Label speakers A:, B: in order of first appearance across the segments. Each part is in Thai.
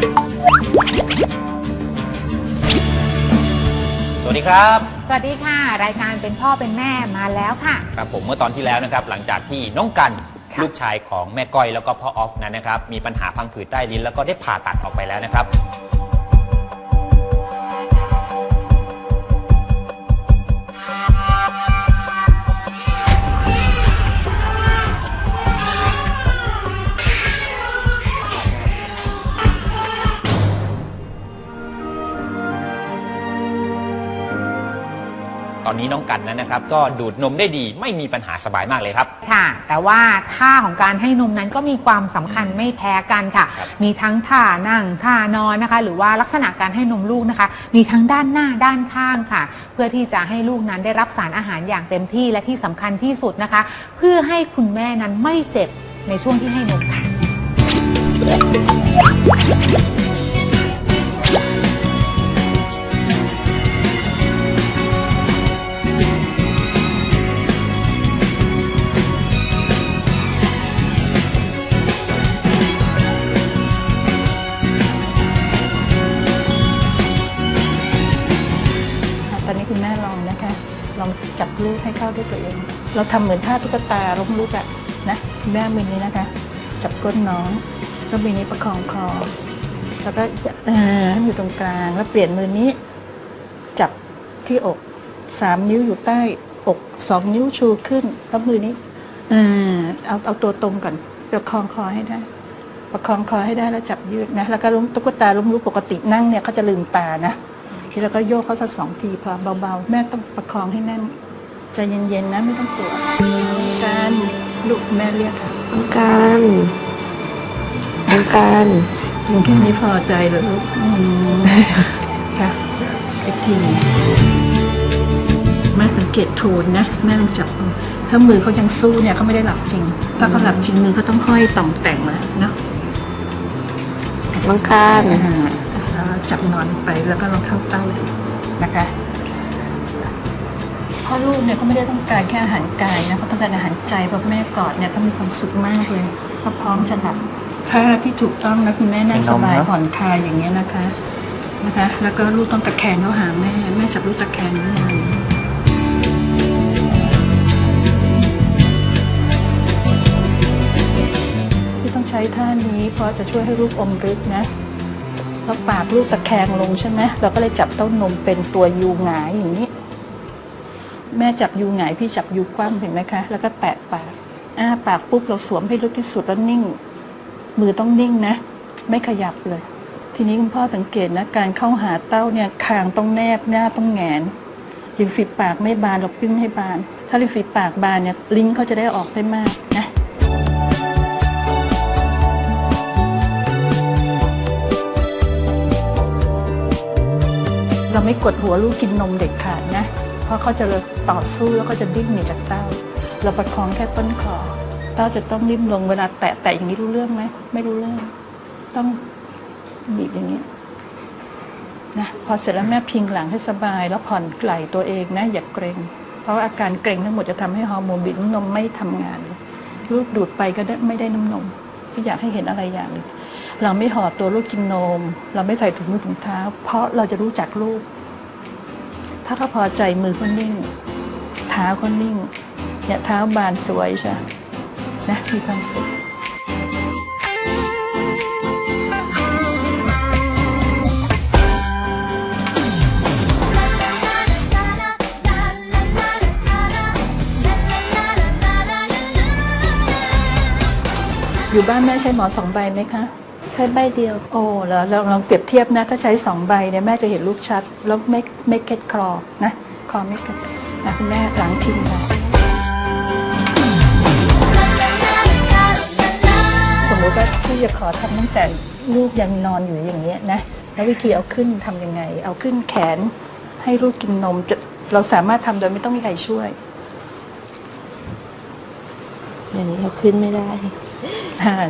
A: สวัสดีครับ
B: สวัสดีค่ะ รายการเป็นพ่อเป็นแม่มาแล้วค่ะ
A: ครับผมเมื่อตอนที่แล้วนะครับ หลังจากที่น้องกัน
B: ค่ะ
A: ลูกชายของแม่ก้อยแล้วก็พ่อออฟนั้นนะครับ มีปัญหาพังผืดใต้ลิ้นแล้วก็ได้ผ่าตัดออกไปแล้วนะครับ ตอนนี้น้องกันนั้นนะครับ ก็ดูดนมได้ดีไม่มีปัญหาสบายมากเลยครับ
B: ค่ะ แต่ว่าท่าของการให้นมนั้นก็มีความสำคัญไม่แพ้กันค่ะ
A: ครับ
B: มีทั้งท่านั่งท่านอนนะคะ หรือว่าลักษณะการให้นมลูกนะคะ มีทั้งด้านหน้าด้านข้างค่ะ เพื่อที่จะให้ลูกนั้นได้รับสารอาหารอย่างเต็มที่และที่สำคัญที่สุดนะคะ เพื่อให้คุณแม่นั้นไม่เจ็บในช่วงที่ให้นมค่ะ
C: อะ ด้วยตัวเอง เราทำเหมือนท่าตุ๊กตาล้มลูกอะนะแม่มือนี้นะคะ จับก้นน้องแล้วมือนี้ประคองคอแล้วก็เอ่อให้อยู่ตรงกลาง แล้วเปลี่ยนมือนี้ จับที่อกสามนิ้วอยู่ใต้อกสองนิ้วชูขึ้นแล้วมือนี้เอ่อเอาเอาตัวตรงก่อนประคองคอให้ได้ ประคองคอให้ได้แล้วจับยืดนะแล้วก็ล้มตุ๊กตาล้มลุกปกตินั่งเนี่ยเขาจะลืมตานะทีแล้วก็โยกเขาสักสองทีพอเบาๆ แม่ต้องประคองให้แน่น ใจเย็นๆนะไม่ต้องกลัวการลูกแม่เรียกค่ะ
D: ต้องการต้องการ
C: ลุงแค่นี้พอใจเหรอลูกอืมค่ะอีกทีหนึ่งแม่สังเกตโทนนะแม่ลองจับดูถ้ามือเขายังสู้เนี่ยเขาไม่ได้หลับจริง ถ้าเขาหลับจริงมือเขาต้องห้อยต่องแต่งมาเนาะ
D: ต้องการ
C: อ่าแล้วจับนอนไปแล้วก็ลองเข้าเต้าดูนะคะ พ่อลูกเนี่ยเขาไม่ได้ต้องการแค่อาหารกายนะเขาต้องการอาหารใจเพราะแม่กอดเนี่ยเขามีความสุขมากเลยเขาพร้อมจะหลับท่าที่ถูกต้องนะคุณแม่นั่งสบายผ่อนคลายอย่างเงี้ยนะคะนะคะ แล้วก็ลูกต้องตะแคงเข้าหาแม่แม่จับลูกตะแคงนิดนึงที่ต้องใช้ท่านี้เพราะจะช่วยให้ลูกอมลึกนะแล้วปากลูกตะแคงลงใช่ไหมเราก็เลยจับเต้านมเป็นตัวยูหงายอย่างนี้ แม่จับยูหงายพี่จับยูคว่ำเห็นไหมคะ แล้วก็แตะปากอ้าปากปุ๊บเราสวมให้ลึกที่สุดแล้วนิ่ง มือต้องนิ่งนะ ไม่ขยับเลย ทีนี้คุณพ่อสังเกตนะ การเข้าหาเต้าเนี่ยคางต้องแนบหน้าต้องแงนริมฝีปากไม่บานเราปิ้นให้บาน ถ้าริมฝีปากบานเนี่ยลิ้นเขาจะได้ออกได้มากนะเราไม่กดหัวลูกกินนมเด็ดขาดนะ ราะเขาจะต่อสู้แล้วก็จะดิ้นหนีจากเต้า เราประคองแค่ต้นคอเต้าจะต้องนิ่มลงเวลาแตะแตะอย่างนี้รู้เรื่องไหมไม่รู้เรื่อง ต้องบีบอย่างนี้นะพอเสร็จแล้วแม่พิงหลังให้สบาย แล้วผ่อนไหล่ตัวเองนะ อย่าเกรงเพราะอาการเกรงทั้งหมดจะทำให้ฮอร์โมนบีบน้ำนมไม่ทำงานลูกดูดไปก็ได้ไม่ได้น้ำนมพี่อยากให้เห็นอะไรอย่างนึงเราไม่ห่อตัวลูกกินนม เราไม่ใส่ถุงมือถุงเท้า เพราะเราจะรู้จักลูก ถ้าเขาพอใจมือเขานิ่งเท้าเขานิ่งเนี่ยเท้าบานสวยใช่นะมีความสุขอยู่บ้านแม่ใช้หมอนสองใบไหมคะ
D: ช้ใบเดียว
C: โอ้แล้วเราลองเปรียบเทียบนะ ถ้าใช้สองใบเนี่ยแม่จะเห็นลูกชัด แล้วไม่ไม่เก็ตคลอนะคอไม่เก็ตนะคุณแม่หลังทิ้งค่ะสมมติว่าพี่จะขอทำตั้งแต่ลูกยังนอนอยู่อย่างเงี้ยนะแล้ววิธีเอาขึ้นทำยังไง เอาขึ้นแขนให้ลูกกินนมจะเราสามารถทำโดยไม่ต้องมีใครช่วย
D: อย่างนี้เขาขึ้นไม่ได้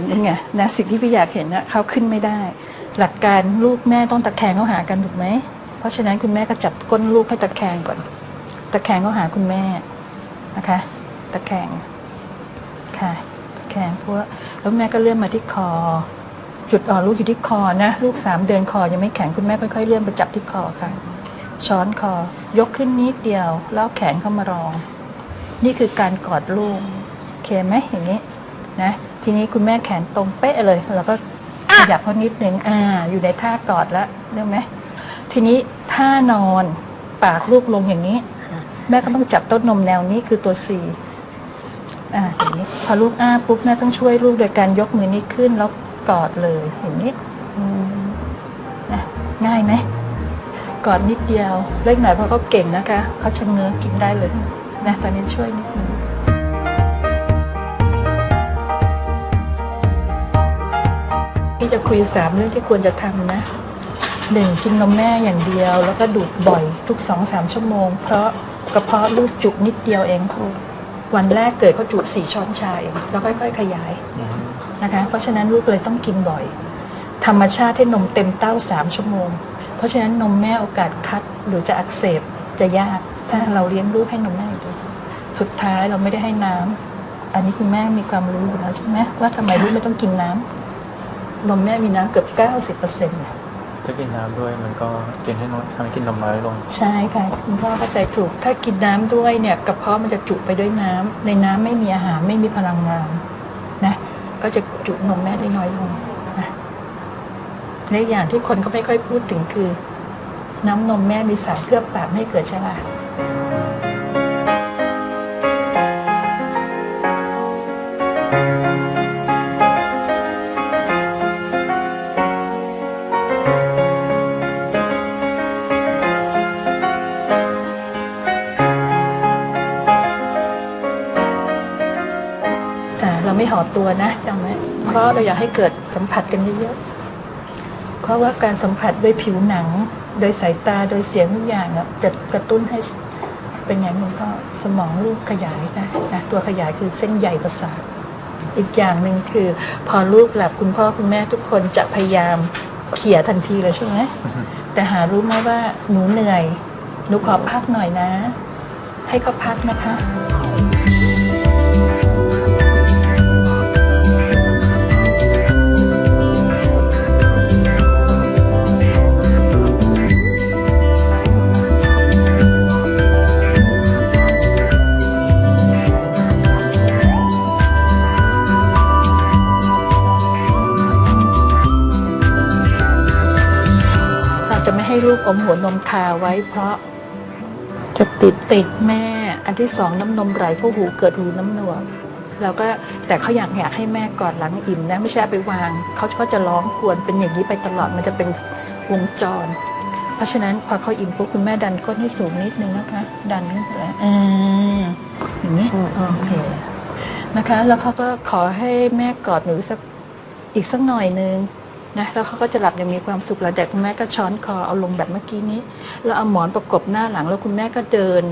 C: นี่ไงนะสิ่งที่พี่อยากเห็นนะเขาขึ้นไม่ได้ หลักการลูกแม่ต้องตะแคงเข้าหากันถูกไหม เพราะฉะนั้นคุณแม่ก็จับก้นลูกให้ตะแคงก่อน ตะแคงเข้าหาคุณแม่นะคะ ตะแคงค่ะตะแคงเพราะว่าแล้วแม่ก็เลื่อนมาที่คอ จุดอ่อนลูกอยู่ที่คอนะ ลูกสามเดือนคอยังไม่แข็งคุณแม่ค่อยๆเลื่อนไปจับที่คอค่ะ ช้อนคอ ยกขึ้นนิดเดียว แล้วแขนเข้ามารอง นี่คือการกอดลูกโอเคไหมอย่างนี้นะ ทีนี้คุณแม่แขนตรงเป๊ะเลยแล้วก็ขยับเขานิดนึงอ่า อยู่ในท่ากอดแล้วเรื่องไหมทีนี้ท่านอนปากลูกลงอย่างนี้ แม่ก็ต้องจับต้นนมแนวนี้คือตัว C อ่าอย่างนี้พอลูกอ้าปุ๊บแม่ต้องช่วยลูกโดยการยกมือนี้ขึ้นแล้วกอดเลยอย่างนี้อืมนะง่ายไหมกอดนิดเดียว เล็กหน่อยเพราะเขาเก่งนะคะเขาชะเง้อกินได้เลยนะตอนนี้ช่วยนิดนึง พี่จะคุยสามเรื่องที่ควรจะทำนะหนึ่งกินนมแม่อย่างเดียว แล้วก็ดูดบ่อยทุกสองสามชั่วโมง เพราะกระเพาะลูกจุกนิดเดียวเองวันแรกเกิดเขาจุสี่ช้อนชาเองแล้วค่อยๆ ขยายนะคะเพราะฉะนั้นลูกเลยต้องกินบ่อย ธรรมชาติให้นมเต็มเต้าสามชั่วโมง เพราะฉะนั้นนมแม่โอกาสคัดหรือจะอักเสบจะยากถ้าเราเลี้ยงลูกให้นมแม่อยู่ดีสุดท้ายเราไม่ได้ให้น้ำอันนี้คุณแม่มีความรู้อยู่แล้วใช่ไหมว่าทำไมลูกไม่ต้องกินน้ำ นมแม่มีน้ำเกือบเก้าสิบเปอร์เซ็นต์
E: ถ้ากินน้ำด้วยมันก็กินให้น้อยทำให้กินนมน้อยลง
C: ใช่ค่ะคุณพ่อเข้าใจถูก ถ้ากินน้ำด้วยเนี่ยกระเพาะมันจะจุไปด้วยน้ำในน้ำไม่มีอาหารไม่มีพลังงานนะก็จะจุนมแม่ได้น้อยลงนะในอย่างที่คนเขาไม่ค่อยพูดถึงคือ น้ำนมแม่มีสารเคลือบปากไม่ให้เกิดชราแ่อตัวนะจำไว้เพราะเราอยากให้เกิดสัมผัสกันเยอะๆเพราะว่าการสัมผัสด้วยผิวหนัง โดยสายตาโดยเสียงทุกอย่างอะจะกระตุ้นให้เป็นอย่างนึงก็สมองลูกขยายได้นะตัวขยายคือเส้นใยประสาทอีกอย่างหนึ่งคือ พอลูกหลับคุณพ่อคุณแม่ทุกคนจะพยายามเขี่ยทันทีเลยใช่ไหมแต่หารู้ไหมว่าหนูเหนื่อยหนูขอพักหน่อยนะ ให้เขาพักนะคะ ลูกอมหัวนมคาไว้เพราะ
D: จะติด
C: ติดแม่ อันที่สองน้ำนมไหลเข้หูเกิดหูน้ำหนวกเราก็แต่เขาอยากอยากให้แม่กอดหลังอิ่มนะไม่ใช่ไปวางเขาก็จะร้องกวนเป็นอย่างนี้ไปตลอดมันจะเป็นวงจร เพราะฉะนั้นพอเขาอิ่มปุ๊บคุณแม่ดันก้นให้สูงนิดนึงนะคะ ดันขึ้นไปเลยอ่าอย่างนี้โอเคนะคะ แล้วเขาก็ขอให้แม่กอดหนูสักอีกสักหน่อยนึง นะแล้วเขาก็จะหลับอย่างมีความสุขหลังจากคุณแม่ก็ช้อนคอเอาลงแบบเมื่อกี้นี้ แล้วเอาหมอนประกบหน้าหลัง แล้วคุณแม่ก็เดิน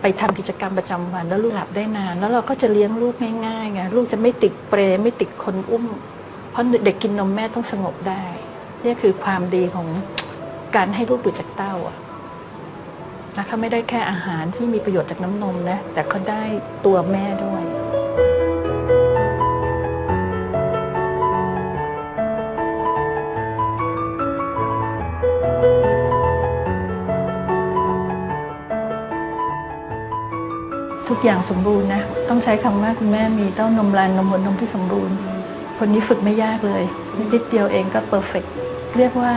C: ไปทำกิจกรรมประจำวัน แล้วลูกหลับได้นาน แล้วเราก็จะเลี้ยงลูกง่ายๆไงลูกจะไม่ติดเปรย์ไม่ติดคนอุ้ม เพราะเด็กกินนมแม่ต้องสงบได้นี่คือความดีของการให้ลูกดูจากเต้าอะนะคะไม่ได้แค่อาหารที่มีประโยชน์จากน้ำนมนะแต่เขาได้ตัวแม่ด้วย อย่างสมบูรณ์นะ ต้องใช้คำว่าคุณแม่มีเต้านมรานนมหัวนมที่สมบูรณ์ คนนี้ฝึกไม่ยากเลยนิดเดียวเองก็เพอร์เฟกเรียกว่า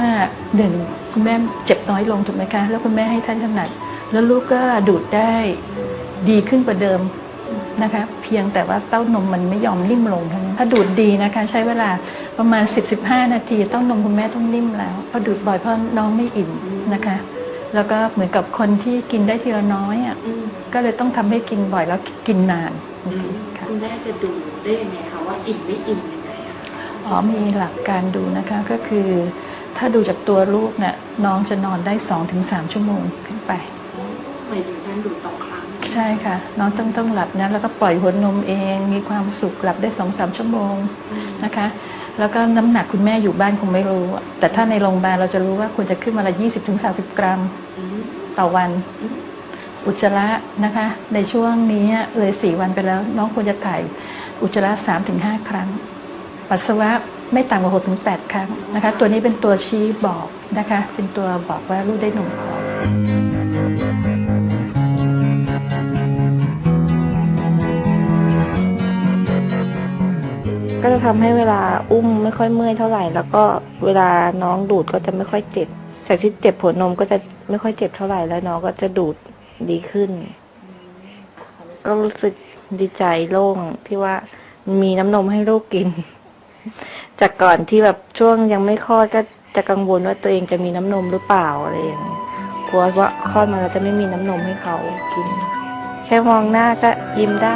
C: หนึ่งคุณแม่เจ็บน้อยลงถูกไหมคะ แล้วคุณแม่ให้ท่านถนัด แล้วลูกก็ดูดได้ดีขึ้นกว่าเดิมนะคะ เพียงแต่ว่าเต้านมมันไม่ยอมนิ่มลงเท่านั้นถ้าดูดดีนะคะ ใช้เวลาประมาณ 10-15 นาที เต้านมคุณแม่ต้องนิ่มแล้วพราะดูดบ่อยเพราะน้องไม่อิ่มนะคะ แล้วก็เหมือนกับคนที่กินได้ทีละน้อยอะ ก็เลยต้องทำให้กินบ่อยแล้วกินนานค่ะ
D: คุณแม่จะดูได้ยังไงคะว่าอิ่มไม่อิ่มยังไงอะคะ
C: อ๋อมีหลักการดูนะคะก็คือถ้าดูจากตัวลูกเนี่ยน้องจะนอนได้2-3ชั่วโมงขึ้นไป
D: หมายถึงการดูดต่อครั้ง
C: ใช่ค่ะ น้องต้องต้องหลับนะแล้วก็ปล่อยหัวนมเอง มีความสุขหลับได้2-3ชั่วโมงนะคะ แล้วก็น้ำหนักคุณแม่อยู่บ้านคงไม่รู้อะแต่ถ้าในโรงพยาบาลเราจะรู้ว่าควรจะขึ้นมาละ20-30กรัมต่อวัน อุจจาระนะคะ ในช่วงนี้เลยสี่วันไปแล้ว น้องควรจะถ่ายอุจจาระสามถึงห้าครั้ง ปัสสาวะไม่ต่ำกว่า6ถึง8ครั้งนะคะ ตัวนี้เป็นตัวชี้บอกนะคะ เป็นตัวบอกว่าลูกได้นมพอ
D: ก็จะทำให้เวลาอุ้มไม่ค่อยเมื่อยเท่าไหร่ แล้วก็เวลาน้องดูดก็จะไม่ค่อยเจ็บจากที่เจ็บหัวนมก็จะไม่ค่อยเจ็บเท่าไหร่แล้วน้องก็จะดูด ดีขึ้น ก็รู้สึกดีใจโล่งที่ว่ามีน้ำนมให้ลูกกิน จากก่อนที่แบบช่วงยังไม่คลอดก็จะกังวลว่าตัวเองจะมีน้ำนมหรือเปล่าอะไรอย่างเงี้ยกลัวว่าคลอดมาแล้วจะไม่มีน้ำนมให้เขากิน แค่มองหน้าก็ยิ้มได้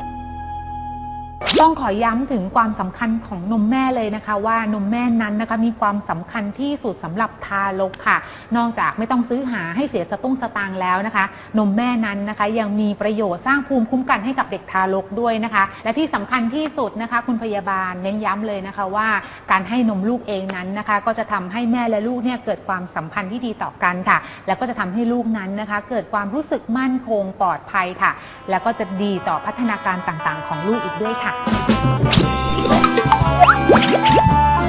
B: ต้องขอย้ำถึงความสำคัญของนมแม่เลยนะคะ ว่านมแม่นั้นนะคะมีความสำคัญที่สุดสำหรับทารกค่ะ นอกจากไม่ต้องซื้อหาให้เสียสตุ้งสตางค์แล้วนะคะ นมแม่นั้นนะคะยังมีประโยชน์สร้างภูมิคุ้มกันให้กับเด็กทารกด้วยนะคะ และที่สำคัญที่สุดนะคะ คุณพยาบาลเน้นย้ำเลยนะคะว่าการให้นมลูกเองนั้นนะคะ ก็จะทำให้แม่และลูกเนี่ยเกิดความสัมพันธ์ที่ดีต่อกันค่ะ แล้วก็จะทำให้ลูกนั้นนะคะ เกิดความรู้สึกมั่นคงปลอดภัยค่ะ แล้วก็จะดีต่อพัฒนาการต่างๆ ของลูกอีกด้วยค่ะ
F: やった!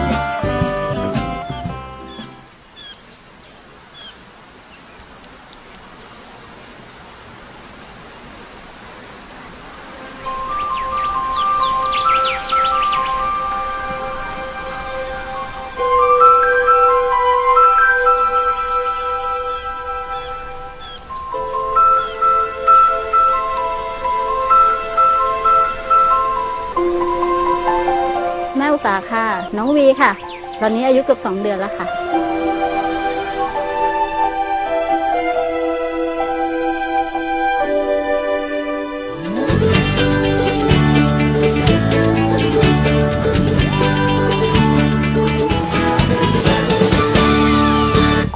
F: วีค่ะ ตอนนี้อายุเกือบสองเดือนแล้วค่ะ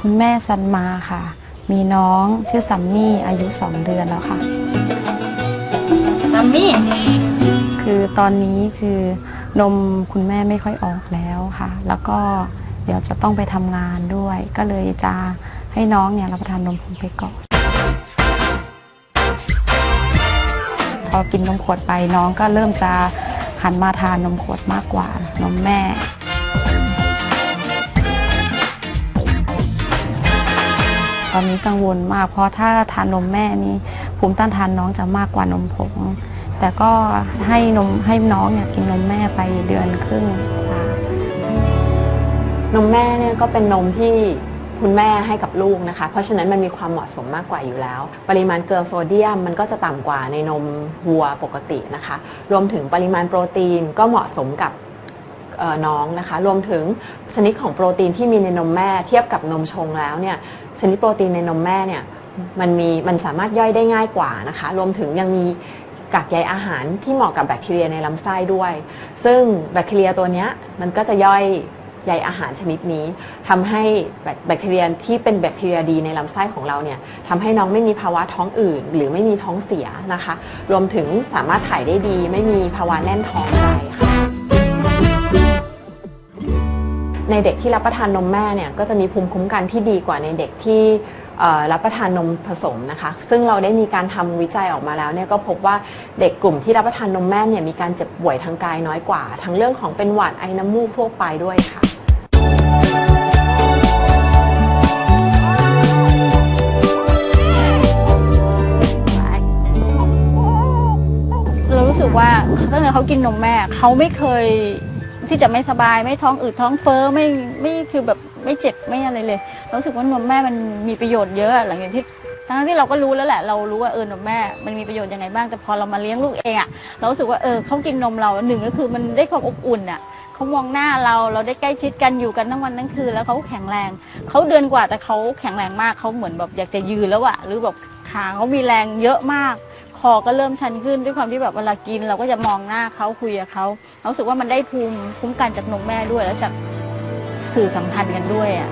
D: คุณแม่ซันมาค่ะ มีน้องชื่อซัมมี่อายุ2เดือนแล้วค่ะ
F: มัมมี่
D: คือตอนนี้คือ นมคุณแม่ไม่ค่อยออกแล้วค่ะ แล้วก็เดี๋ยวจะต้องไปทำงานด้วย ก็เลยจะให้น้องเนี่ยรับประทานนมผงไปก่อน พอกินนมขวดไปน้องก็เริ่มจะหันมาทานนมขวดมากกว่านมแม่ตอนนี้กังวลมาก เพราะถ้าทานนมแม่นี่ภูมิต้านทานน้องจะมากกว่านมผง แต่ก็ให้นมให้น้องเนี่ยกินนมแม่ไปเดือนครึ่งค่ะ
G: นมแม่เนี่ยก็เป็นนมที่คุณแม่ให้กับลูกนะคะ เพราะฉะนั้นมันมีความเหมาะสมมากกว่าอยู่แล้ว ปริมาณเกลือโซเดียมมันก็จะต่ำกว่าในนมวัวปกตินะคะ รวมถึงปริมาณโปรตีนก็เหมาะสมกับน้องนะคะ รวมถึงชนิดของโปรตีนที่มีในนมแม่เทียบกับนมชงแล้วเนี่ยชนิดโปรตีนในนมแม่เนี่ยมันมีมันสามารถย่อยได้ง่ายกว่านะคะ รวมถึงยังมี กากใยอาหารที่เหมาะกับแบคทีเรียในลำไส้ด้วย ซึ่งแบคทีเรียตัวนี้มันก็จะย่อยใยอาหารชนิดนี้ทำให้แบคทีเรียที่เป็นแบคทีเรียดีในลำไส้ของเราเนี่ยทำให้น้องไม่มีภาวะท้องอืดหรือไม่มีท้องเสียนะคะ รวมถึงสามารถถ่ายได้ดี ไม่มีภาวะแน่นท้องได้ค่ะในเด็กที่รับประทานนมแม่เนี่ยก็จะมีภูมิคุ้มกันที่ดีกว่าในเด็กที่ รับประทานนมผสมนะคะ ซึ่งเราได้มีการทำวิจัยออกมาแล้วเนี่ยก็พบว่าเด็กกลุ่มที่รับประทานนมแม่เนี่ยมีการเจ็บป่วยทางกายน้อยกว่า ทั้งเรื่องของเป็นหวัดไอน้ำมูกทั่วไปด้วยค่ะ
F: เรารู้สึกว่าตั้งแต่เขากินนมแม่เขาไม่เคยที่จะไม่สบายไม่ท้องอืดท้องเฟ้อไม่ไม่คือแบบ ไม่เจ็บไม่อะไรเลยเรารู้สึกว่านมแม่มันมีประโยชน์เยอะหลังจากที่ทั้งที่เราก็รู้แล้วแหละ เรารู้ว่าเออนมแม่ มันมีประโยชน์ยังไงบ้าง แต่พอเรามาเลี้ยงลูกเองอะเราสึกว่าเออเขากินนมเราหนึ่งก็คือมันได้ความอบอุ่นอะเขามองหน้าเรา เราได้ใกล้ชิดกันอยู่กันทั้งวันทั้งคืน แล้วเขาแข็งแรง เขาเดือนกว่าแต่เขาแข็งแรงมาก เขาเหมือนแบบอยากจะยืนแล้วอะหรือแบบขาเขามีแรงเยอะมาก คอก็เริ่มชันขึ้นด้วยความที่แบบเวลากิน เราก็จะมองหน้าเขาคุยกับเขาเราสึกว่ามันได้ภูมิคุ้มกันจากนมแม่ด้วยแล้วจาก สื่อสัมพันธ์กันด้วยอะ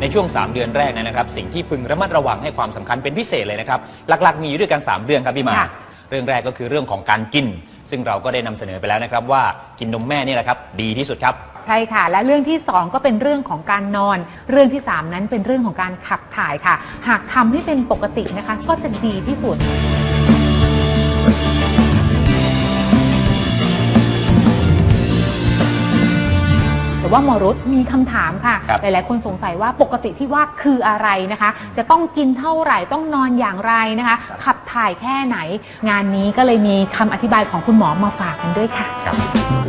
A: ในช่วง 3 เดือนแรกนะครับ สิ่งที่พึงระมัดระวังให้ความสำคัญเป็นพิเศษเลยนะครับ หลักๆ มีอยู่ด้วยกัน 3 เรื่องครับพี่หมา
B: ค่ะ
A: เรื่องแรกก็คือเรื่องของการกิน ซึ่งเราก็ได้นำเสนอไปแล้วนะครับ ว่ากินนมแม่นี่แหละครับ ดีที่สุดครับ
B: ใช่ค่ะ และเรื่องที่2ก็เป็นเรื่องของการนอน เรื่องที่3นั้นเป็นเรื่องของการขับถ่ายค่ะ หากทำให้เป็นปกตินะคะ ก็จะดีที่สุด แต่ว่าหมอรุธมีคำถามค่ะ
A: ครับ
B: หลาย ๆ คนสงสัยว่าปกติที่ว่าคืออะไรนะคะ จะต้องกินเท่าไหร่ต้องนอนอย่างไรนะคะ ขับถ่ายแค่ไหน งานนี้ก็เลยมีคำอธิบายของคุณหมอมาฝากกันด้วยค่ะ
G: อัน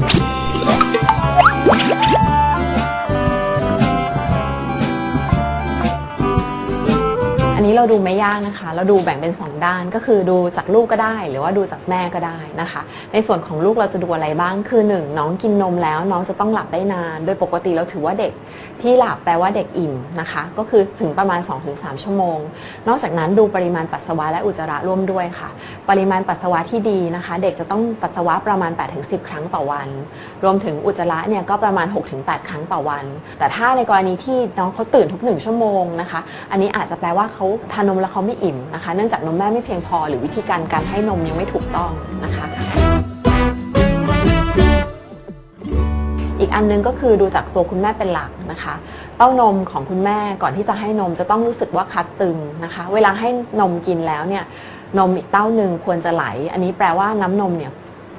G: นี้เราดูไม่ยากนะคะ เราดูแบ่งเป็น 2 ด้านก็คือดูจากลูกก็ได้ หรือว่าดูจากแม่ก็ได้นะคะ ในส่วนของลูกเราจะดูอะไรบ้างคือ 1 น้องกินนมแล้วน้องจะต้องหลับได้นาน โดยปกติเราถือว่าเด็กที่หลับแปลว่าเด็กอิ่มนะคะ ก็คือถึงประมาณ 2-3 ชั่วโมง นอกจากนั้นดูปริมาณปัสสาวะและอุจจาระร่วมด้วยค่ะ ปริมาณปัสสาวะที่ดีนะคะ เด็กจะต้องปัสสาวะประมาณ 8-10 ครั้งต่อวัน รวมถึงอุจจาระเนี่ยก็ประมาณ 6-8 ครั้งต่อวัน แต่ถ้าในกรณีที่น้องเขาตื่นทุกหนึ่งชั่วโมงนะคะ อันนี้อาจจะแปลว่าเขาทานนมแล้วเขาไม่อิ่มนะคะ เนื่องจากนมแม่ไม่เพียงพอ หรือวิธีการการให้นมยังไม่ถูกต้องนะคะ อีกอันนึงก็คือดูจากตัวคุณแม่เป็นหลักนะคะ เต้านมของคุณแม่ก่อนที่จะให้นมจะต้องรู้สึกว่าคัดตึงนะคะ เวลาให้นมกินแล้วเนี่ยนมอีกเต้าหนึ่งควรจะไหล อันนี้แปลว่าน้ำนมเนี่ย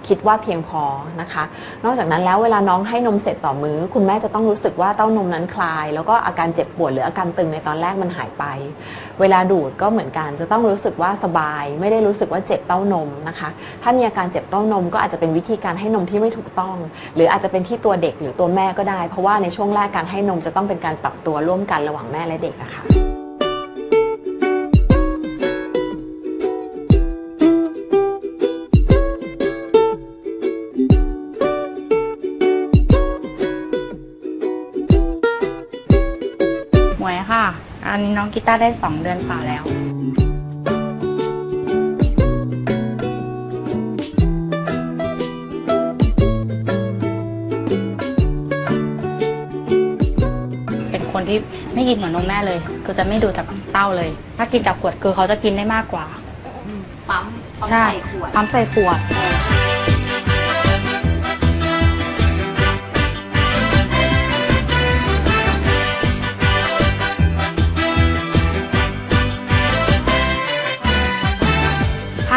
G: คิดว่าเพียงพอนะคะ นอกจากนั้นแล้วเวลาน้องให้นมเสร็จต่อมื้อ คุณแม่จะต้องรู้สึกว่าเต้านมนั้นคลาย แล้วก็อาการเจ็บปวดหรืออาการตึงในตอนแรกมันหายไป เวลาดูดก็เหมือนกันจะต้องรู้สึกว่าสบาย ไม่ได้รู้สึกว่าเจ็บเต้านมนะคะ ถ้ามีอาการเจ็บเต้านมก็อาจจะเป็นวิธีการให้นมที่ไม่ถูกต้อง หรืออาจจะเป็นที่ตัวเด็กหรือตัวแม่ก็ได้ เพราะว่าในช่วงแรกการให้นมจะต้องเป็นการปรับตัวร่วมกันระหว่างแม่และเด็กอะค่ะ
H: อันนี้น้องกีตาร์ได้ 2 เดือนฝ่าแล้ว เป็นคนที่ไม่กินเหมือนนมแม่เลย คือจะไม่ดูจากเต้าเลย ถ้ากินจากขวดคือเขาจะกินได้มากกว่า
I: ปั๊มปั๊ม
H: ใช่
I: ใส่ขวด
H: ปั๊มใส่ขวด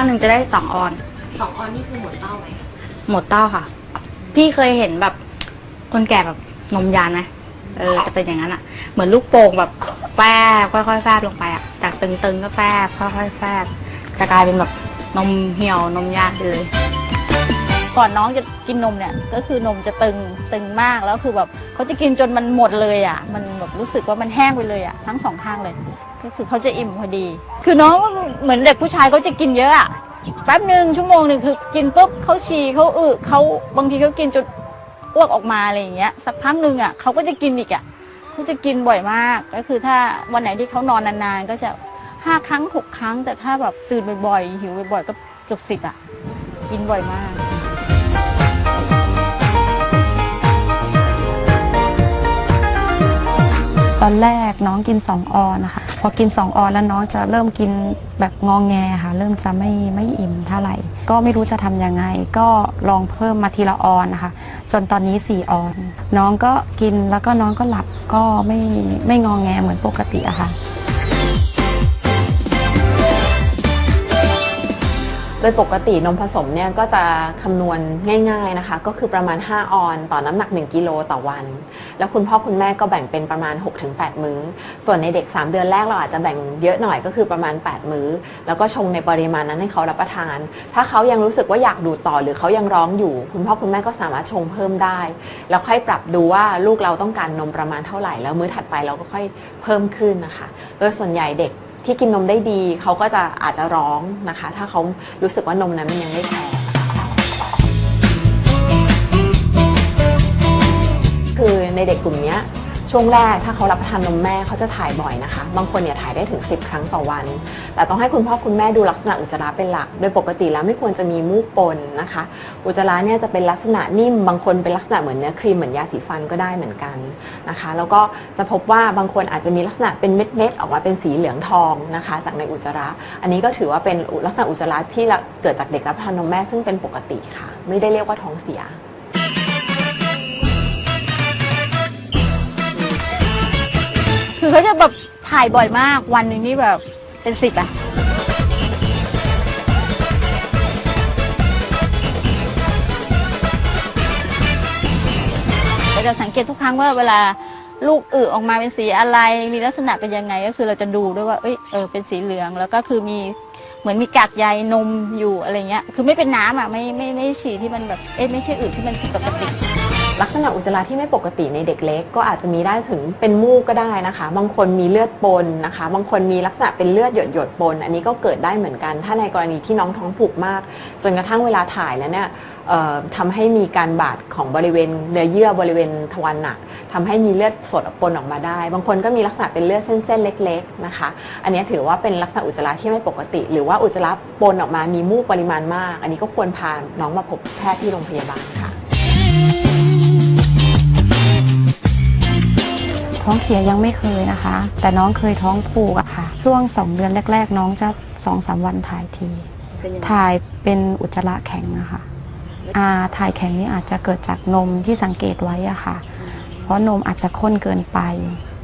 H: หนึ่งจะได้สองออน
I: สองออนนี่คือหมดเต้าไหม
H: หมดเต้าค่ะ พี่เคยเห็นแบบคนแก่แบบนมยานไหมเออจะเป็นอย่างนั้นอะเหมือนลูกโป่งแบบแฟบค่อยๆแฟบลงไปอะจากตึงๆก็แฟบค่อยๆแฟบจะกลายเป็นแบบนมเหี่ยวนมยานไปเลย
F: ก่อนน้องจะกินนมเนี่ยก็คือนมจะตึงตึงมากแล้วคือแบบเขาจะกินจนมันหมดเลยอะมันแบบรู้สึกว่ามันแห้งไปเลยอะทั้งสองข้างเลย ก็คือเขาจะอิ่มพอดี คือน้องเหมือนเด็กผู้ชายเขาจะกินเยอะอะแป๊บหนึ่งชั่วโมงหนึ่งคือกินปุ๊บเขาฉี่เขาอึเขาบางทีเขากินจนอ้วกออกมาอะไรอย่างเงี้ยสักพักหนึ่งอะเขาก็จะกินอีกอะเขาจะกินบ่อยมากก็คือถ้าวันไหนที่เขานอนนานๆ ก็จะห้าครั้งหกครั้ง แต่ถ้าแบบตื่นบ่อยๆหิวบ่อยๆก็เกือบสิบอะ กินบ่อยมาก
J: ตอนแรกน้องกิน 2 ออนนะคะ พอกิน 2 ออนแล้วน้องจะเริ่มกินแบบงองแงค่ะ เริ่มจะไม่ไม่อิ่มเท่าไหร่ ก็ไม่รู้จะทำยังไง ก็ลองเพิ่มมาทีละออนนะคะ จนตอนนี้ 4 ออน น้องก็กินแล้วก็น้องก็หลับก็ไม่ไม่งองแงเหมือนปกติอะค่ะ
G: โดยปกตินมผสมเนี่ยก็จะคำนวณง่ายๆนะคะ ก็คือประมาณ 5 ออน ต่อน้ำหนัก 1 กิโลต่อวัน แล้วคุณพ่อคุณแม่ก็แบ่งเป็นประมาณ 6-8 มื้อ ส่วนในเด็ก 3 เดือนแรกเราอาจจะแบ่งเยอะหน่อยก็คือประมาณ 8 มื้อ แล้วก็ชงในปริมาณนั้นให้เขารับประทาน ถ้าเขายังรู้สึกว่าอยากดูดต่อหรือเขายังร้องอยู่ คุณพ่อคุณแม่ก็สามารถชงเพิ่มได้ แล้วค่อยปรับดูว่าลูกเราต้องการนมประมาณเท่าไหร่ แล้วมื้อถัดไปเราก็ค่อยเพิ่มขึ้นนะคะโดยส่วนใหญ่เด็กที่กินนมได้ดี เขาก็จะอาจจะร้องนะคะ ถ้าเขารู้สึกว่านมนั้นมันยังไม่พอ คือในเด็กกลุ่มนี้ช่วงแรกถ้าเขารับประทานนมแม่เขาจะถ่ายบ่อยนะคะ บางคนเนี่ยถ่ายได้ถึง 10 ครั้งต่อวัน แต่ต้องให้คุณพ่อคุณแม่ดูลักษณะอุจจาระเป็นหลัก โดยปกติแล้วไม่ควรจะมีมูกปนนะคะ อุจจาระเนี่ยจะเป็นลักษณะนิ่ม บางคนเป็นลักษณะเหมือนเนื้อครีมเหมือนยาสีฟันก็ได้เหมือนกันนะคะ แล้วก็จะพบว่าบางคนอาจจะมีลักษณะเป็นเม็ดๆออกมาเป็นสีเหลืองทองนะคะ จากในอุจจาระ อันนี้ก็ถือว่าเป็นลักษณะอุจจาระที่เกิดจากเด็กรับประทานนมแม่ซึ่งเป็นปกติค่ะ ไม่ได้เรียกว่าท้องเสีย
F: คือเขาจะแบบถ่ายบ่อยมากวันหนึ่งนี่แบบเป็นสิบอะเราจะสังเกตทุกครั้งว่าเวลาลูกอึออกมาเป็นสีอะไร มีลักษณะเป็นยังไงก็คือเราจะดูด้วยว่า เอ้ย เออ เป็นสีเหลือง แล้วก็คือมีเหมือนมีกากใยนมอยู่อะไรเงี้ย คือไม่เป็นน้ำอะ ไม่ไม่ไม่ฉี่ที่มันแบบ เอ๊ะไม่ใช่อึที่มันผิดปกติ
G: ลักษณะอุจจาระที่ไม่ปกติในเด็กเล็ก ก็อาจจะมีได้ถึงเป็นมูกก็ได้นะคะ บางคนมีเลือดปนนะคะ บางคนมีลักษณะเป็นเลือดหยดหยดปน อันนี้ก็เกิดได้เหมือนกัน ถ้าในกรณีที่น้องท้องผูกมาก จนกระทั่งเวลาถ่ายแล้วเนี่ยทำให้มีการบาดของบริเวณเนื้อเยื่อบริเวณทวารหนักทำให้มีเลือดสดปนออกมาได้ บางคนก็มีลักษณะเป็นเลือดเส้นๆเล็ก ๆนะคะ อันนี้ถือว่าเป็นลักษณะอุจจาระที่ไม่ปกติ หรือว่าอุจจาระปนออกมามีมูกปริมาณมาก อันนี้ก็ควรพาน้องมาพบแพทย์ที่โรงพยาบาลค่ะ
J: ท้องเสียยังไม่เคยนะคะ แต่น้องเคยท้องผูกอะค่ะ ช่วงสองเดือนแรก ๆ น้องจะสองสามวันถ่ายทีถ่ายเป็นอุจจาระแข็งอะค่ะอ่าถ่ายแข็งนี่อาจจะเกิดจากนมที่สังเกตไว้อะค่ะ เพราะนมอาจจะข้นเกินไป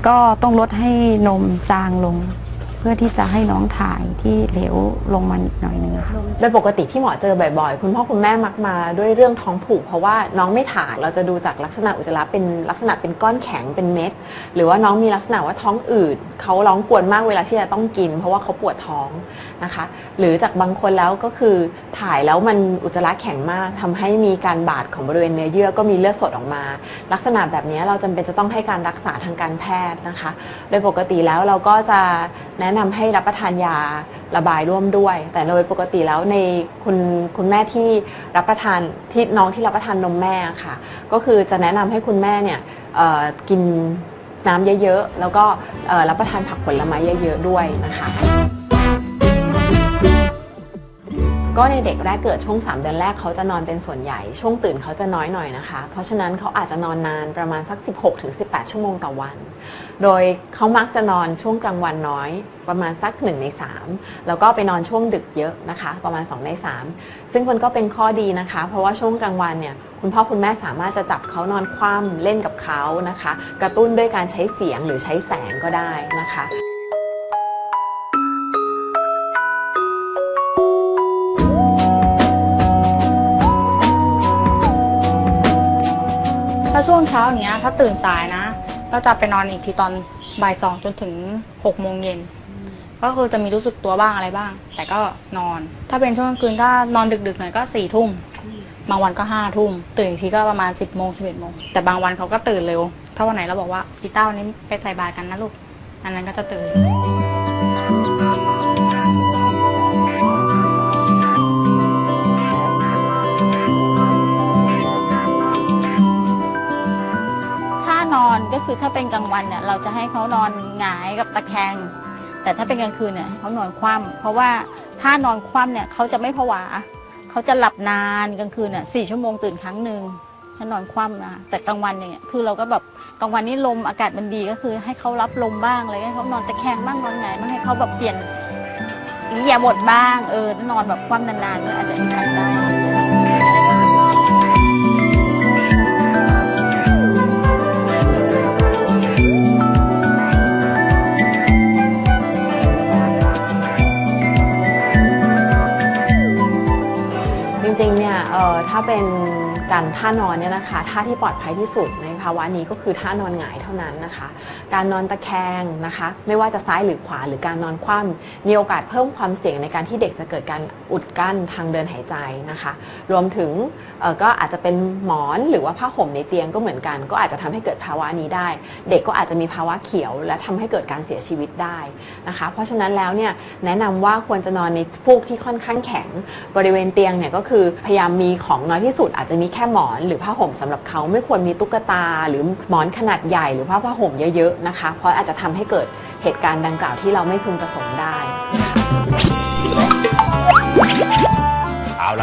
J: ก็ต้องลดให้นมจางลงเพื่อที่จะให้น้องถ่ายที่เหลวลงมาหน่อยนึงค่ะ
G: โดยปกติที่หมอเจอบ่อยๆ คุณพ่อคุณแม่มักมาด้วยเรื่องท้องผูก เพราะว่าน้องไม่ถ่ายเราจะดูจากลักษณะอุจจาระเป็นลักษณะเป็นก้อนแข็งเป็นเม็ด หรือว่าน้องมีลักษณะว่าท้องอืดเขาร้องกวนมากเวลาที่จะต้องกิน เพราะว่าเขาปวดท้องนะคะ หรือจากบางคนแล้วก็คือถ่ายแล้วมันอุจจาระแข็งมากทำให้มีการบาดของบริเวณเนื้อเยื่อก็มีเลือดสดออกมา ลักษณะแบบนี้เราจำเป็นจะต้องให้การรักษาทางการแพทย์นะคะ โดยปกติแล้วเราก็จะแนะนำให้รับประทานยาระบายร่วมด้วย แต่โดยปกติแล้วในคุณคุณแม่ที่รับประทานที่น้องที่รับประทานนมแม่ค่ะ ก็คือจะแนะนำให้คุณแม่เนี่ยกินน้ำเยอะๆ แล้วก็รับประทานผักผลไม้เยอะๆ ด้วยนะคะ ก็ในเด็กแรกเกิดช่วง 3 เดือนแรกเขาจะนอนเป็นส่วนใหญ่ ช่วงตื่นเขาจะน้อยหน่อยนะคะ เพราะฉะนั้นเขาอาจจะนอนนานประมาณสัก 16-18 ชั่วโมงต่อวัน โดยเขามักจะนอนช่วงกลางวันน้อยประมาณสัก1ใน3 แล้วก็ไปนอนช่วงดึกเยอะนะคะ ประมาณ 2 ใน 3 ซึ่งมันก็เป็นข้อดีนะคะ เพราะว่าช่วงกลางวันเนี่ยคุณพ่อคุณแม่สามารถจะจับเขานอนคว่ำเล่นกับเขานะคะ กระตุ้นด้วยการใช้เสียงหรือใช้แสงก็ได้นะคะ
H: ช่วงเช้าเงี้ย ถ้าตื่นสายนะ ก็จะไปนอนอีกทีตอนบ่ายสองจนถึงหกโมงเย็น ก็คือจะมีรู้สึกตัวบ้างอะไรบ้าง แต่ก็นอน ถ้าเป็นช่วงกลางคืนถ้านอนดึกๆหน่อยก็สี่ทุ่ม บางวันก็ห้าทุ่ม ตื่นอีกทีก็ประมาณสิบโมงสิบเอ็ดโมง แต่บางวันเขาก็ตื่นเร็ว ถ้าวันไหนเราบอกว่ากีต้าวันนี้ไปใส่บาตรกันนะลูก อันนั้นก็จะตื่น ก็คือถ้าเป็นกลางวันเนี่ยเราจะให้เขานอนหงายกับตะแคง แต่ถ้าเป็นกลางคืนเนี่ยให้เขานอนคว่ำเพราะว่าถ้านอนคว่ำเนี่ยเขาจะไม่ผวาเขาจะหลับนานกลางคืนเนี่ยสี่ชั่วโมงตื่นครั้งหนึ่งถ้านอนคว่ำนะแต่กลางวันเนี่ยคือเราก็แบบกลางวันนี้ลมอากาศมันดีก็คือ ให้เขารับลมบ้างอะไรให้เขานอนตะแคงบ้างนอนหงายบ้างให้เขาแบบเปลี่ยนอิริยาบบ้างเออนอนแบบคว่ำนานๆก็อาจจะอิมแพคได้
G: ถ้าเป็นการท่านอนเนี่ยนะคะท่าที่ปลอดภัยที่สุดในาวะนี้ก็คือท่านอนหงายเท่านั้นนะคะ การนอนตะแคงนะคะ ไม่ว่าจะซ้ายหรือขวาหรือการนอนคว่ำมีโอกาสเพิ่มความเสี่ยงในการที่เด็กจะเกิดการอุดกั้นทางเดินหายใจนะคะ รวมถึงก็อาจจะเป็นหมอนหรือว่าผ้าห่มในเตียงก็เหมือนกัน ก็อาจจะทำให้เกิดภาวะนี้ได้ เด็กก็อาจจะมีภาวะเขียว และทำให้เกิดการเสียชีวิตได้นะคะ เพราะฉะนั้นแล้วเนี่ยแนะนำว่าควรจะนอนในฟูกที่ค่อนข้างแข็ง บริเวณเตียงเนี่ยก็คือพยายามมีของน้อยที่สุดอาจจะมีแค่หมอน หรือผ้าห่มสำหรับเขาไม่ควรมีตุ๊กตาหรือหมอนขนาดใหญ่ หรือผ้าผ้าห่มเยอะๆนะคะ เพราะอาจจะทำให้เกิดเหตุการณ์ดังกล่าวที่เราไม่พึงประสงค์ได้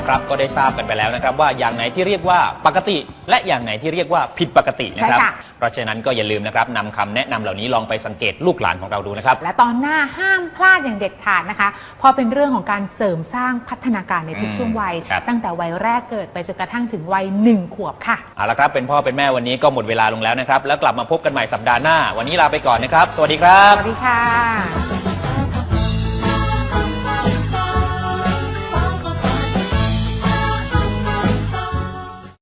A: เอาละครับ ก็ได้ทราบกันไปแล้วนะครับ ว่าอย่างไหนที่เรียกว่าปกติ และอย่างไหนที่เรียกว่าผิดปกตินะครับ
B: ใช่ค่ะ
A: เพราะฉะนั้นก็อย่าลืมนะครับนำคำแนะนำเหล่านี้ลองไปสังเกตลูกหลานของเราดูนะครับ
B: และตอนหน้าห้ามพลาดอย่างเด็ดขาดนะคะเพอเป็นเรื่องของการเสริมสร้างพัฒนาการในทุก
A: อืม
B: ช่วงวัย
A: ครับ
B: ตั้งแต่วัยแรกเกิดไปจนกระทั่งถึงวัยหนึ่งขวบค่ะ
A: เอาละครับ เป็นพ่อเป็นแม่วันนี้ก็หมดเวลาลงแล้วนะครับ แล้วกลับมาพบกันใหม่สัปดาห์หน้า วันนี้ลาไปก่อนนะครับ สวัสดีครับ
B: สวัสดีค่ะ